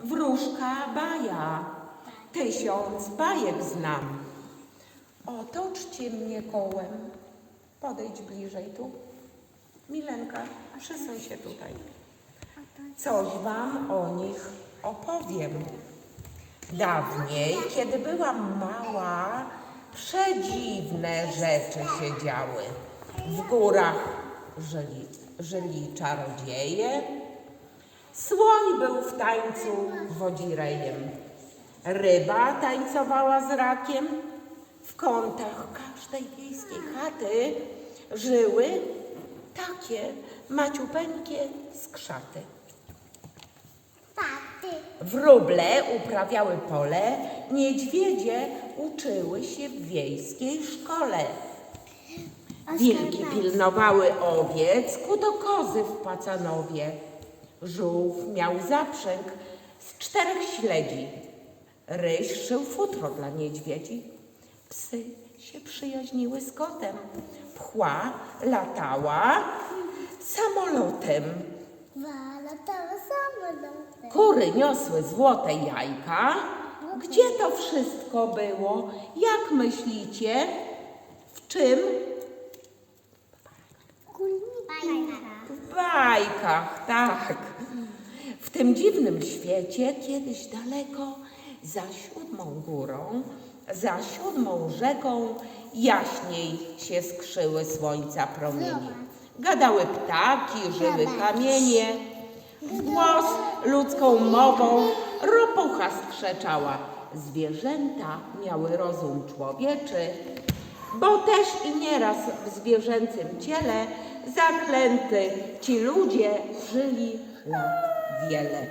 wróżka Baja. Tysiąc bajek znam. Otoczcie mnie kołem. Podejdź bliżej tu. Milenka, przesuń się tutaj. Coś wam o nich opowiem. Dawniej, kiedy byłam mała, przedziwne rzeczy się działy. W górach żyli, żyli czarodzieje. Słoń był w tańcu wodzirejem. Ryba tańcowała z rakiem. W kątach każdej wiejskiej chaty żyły takie maciupeńkie skrzaty. Wróble uprawiały pole, niedźwiedzie uczyły się w wiejskiej szkole. Wilki pilnowały owiec, kuto kozy w Pacanowie. Żółw miał zaprzęg z czterech śledzi. Ryś szył futro dla niedźwiedzi. Psy się przyjaźniły z kotem. Pchła latała samolotem. Kury niosły złote jajka. Gdzie to wszystko było? Jak myślicie? W czym? Bajka. W bajkach, tak. W tym dziwnym świecie kiedyś daleko, za siódmą górą, za siódmą rzeką, jaśniej się skrzyły słońca promienie. Gadały ptaki, żyły kamienie. W głos ludzką mową ropucha skrzeczała. Zwierzęta miały rozum człowieczy, bo też i nieraz w zwierzęcym ciele zaklęty ci ludzie żyli lat wiele.